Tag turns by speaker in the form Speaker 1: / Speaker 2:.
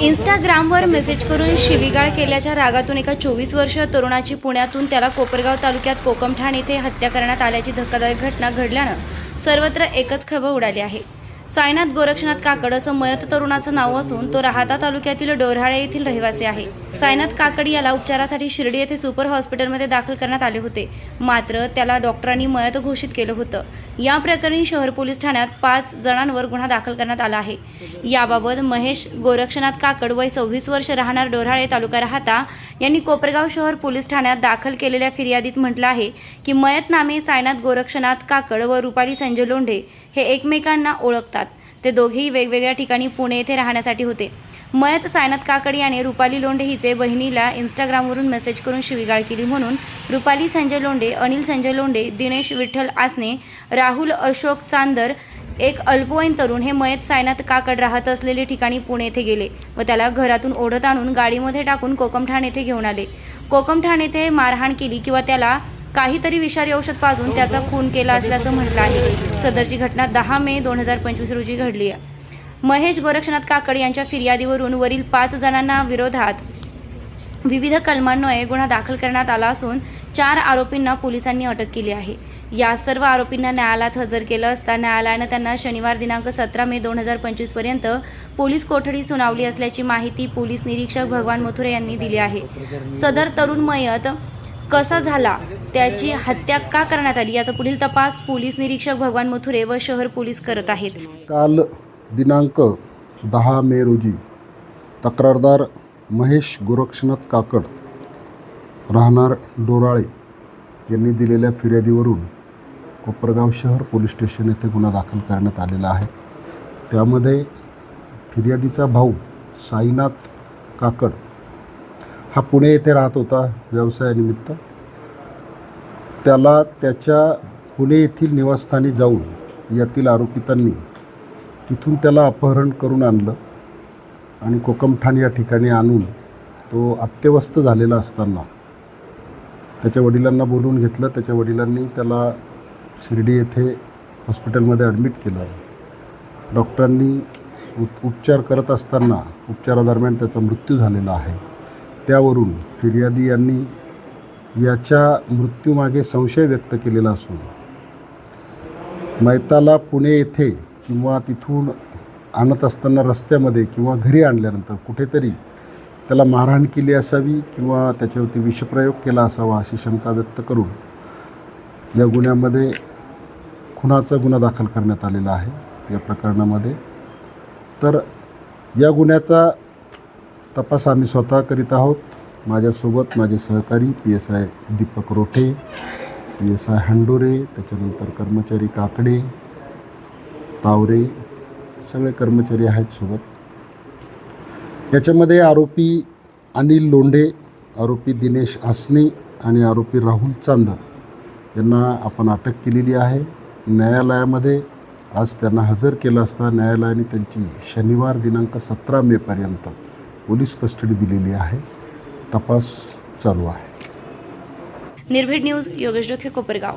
Speaker 1: इंस्टाग्रामवर मेसेज करून शिवीगाळ केल्याच्या रागातून एका चोवीस वर्षीय तरुणाची पुण्यातून त्याला कोपरगाव तालुक्यात कोकमठाण येथे हत्या करण्यात आल्याची धक्कादायक घटना घडल्यानं सर्वत्र एकच खळबळ उडाली आहे. साईनाथ गोरक्षनाथ काकड असं मयत तरुणाचं नाव असून तो राहाता तालुक्यातील डोरहाळे येथील रहिवासी आहे. सायनाथ काकड याला उपचारासाठी शिर्डी येथे सुपर हॉस्पिटलमध्ये दाखल करण्यात आले होते. मात्र त्याला डॉक्टरांनी मयत घोषित केलं होतं. या प्रकरणी शहर पोलीस ठाण्यात पाच जणांवर गुन्हा दाखल करण्यात आला आहे. याबाबत महेश गोरक्षनाथ काकड वय सव्वीस वर्ष राहणार डोराळे तालुका राहता यांनी कोपरगाव शहर पोलीस ठाण्यात दाखल केलेल्या फिर्यादीत म्हटलं आहे की मयत नामे सायनाथ गोरक्षनाथ काकड व रुपाली संजय लोंढे हे एकमेकांना ओळखतात. ते दोघेही वेगवेगळ्या ठिकाणी पुणे येथे राहण्यासाठी होते. मयत सायनाथ काकड याने रुपाली लोंढे हिचे बहिणीला इंस्टाग्रामवरून मेसेज करून शिवीगाळ केली म्हणून रुपाली संजय लोंढे अनिल संजय लोंढे दिनेश विठ्ठल आसने राहुल अशोक चांदर एक अल्पवयीन तरुण हे मयत सायनाथ काकड राहत असलेले ठिकाणी पुणे येथे गेले व त्याला घरातून ओढत आणून गाडीमध्ये टाकून कोकमठाण येथे घेऊन आले. कोकमठाण येथे मारहाण केली किंवा त्याला काहीतरी विषारी औषध पाजून त्याचा खून केला असल्याचं म्हटलं आहे. सदरची घटना दहा मे दोन हजार पंचवीस रोजी घडली आहे. महेश गोरक्षनाथ काकड यांच्या फिर्यादीवरून वरील पाच जणांना विरोधात विविध कलमांन्वये गुन्हा दाखल करण्यात आला असून चार आरोपींना पोलिसांनी अटक केली आहे. या सर्व आरोपींना न्यायालयात हजर केलं असता न्यायालयानं त्यांना शनिवार दिनांक सतरा मे दोन हजार पंचवीसपर्यंत पोलीस कोठडी सुनावली असल्याची माहिती पोलीस निरीक्षक भगवान मथुरे यांनी दिली आहे. सदर तरुण मयत कसा झाला त्याची हत्या का करण्यात आली याचा पुढील तपास पोलीस निरीक्षक भगवान मथुरे व शहर पोलीस करत आहेत.
Speaker 2: काल दिनांक दहा मे रोजी तक्रारदार महेश गोरक्षनाथ काकड राहणार डोराळे यांनी दिलेल्या फिर्यादीवरून कोपरगाव शहर पोलीस स्टेशन येथे गुन्हा दाखल करण्यात आलेला आहे. त्यामध्ये फिर्यादीचा भाऊ साईनाथ काकड हा पुणे येथे राहत होता व्यवसायानिमित्त. त्याला त्याच्या पुणे येथील निवासस्थानी जाऊन यातील आरोपितांनी तिथून त्याला अपहरण करून आणलं आणि कोकमठाण या ठिकाणी आणून तो अत्यवस्थ झालेला असताना त्याच्या वडिलांना बोलवून घेतलं. त्याच्या वडिलांनी त्याला शिर्डी येथे हॉस्पिटलमध्ये ॲडमिट केलं. डॉक्टरांनी उप उपचार करत असताना उपचारादरम्यान त्याचा मृत्यू झालेला आहे. त्यावरून फिर्यादी यांनी याच्या मृत्यूमागे संशय व्यक्त केलेला असून मैताला पुणे येथे किंवा तिथून आणत असताना रस्त्यामध्ये किंवा घरी आणल्यानंतर कुठेतरी त्याला मारहाण केली असावी किंवा त्याच्यावरती विषप्रयोग केला असावा अशी शंका व्यक्त करून या गुन्ह्यामध्ये खुनाचा गुन्हा दाखल करण्यात आलेला आहे या प्रकरणामध्ये. तर या गुन्ह्याचा तपास आम्ही स्वतः करीत आहोत. माझ्यासोबत माझे सहकारी P S I Deepak Rothe P S I Handore त्याच्यानंतर कर्मचारी काकडे तावरे सगळे कर्मचारी आहेत सोबत. याच्यामध्ये आरोपी अनिल लोंढे आरोपी दिनेश आसने आणि आरोपी राहुल चांदर यांना आपण अटक केलेली आहे. न्यायालयामध्ये आज त्यांना हजर केलं असता न्यायालयाने त्यांची शनिवार दिनांक सतरा मेपर्यंत पोलीस कस्टडी दिलेली आहे. तपास चालू आहे.
Speaker 1: निर्भीड न्यूज योगेश डोखे कोपरगाव.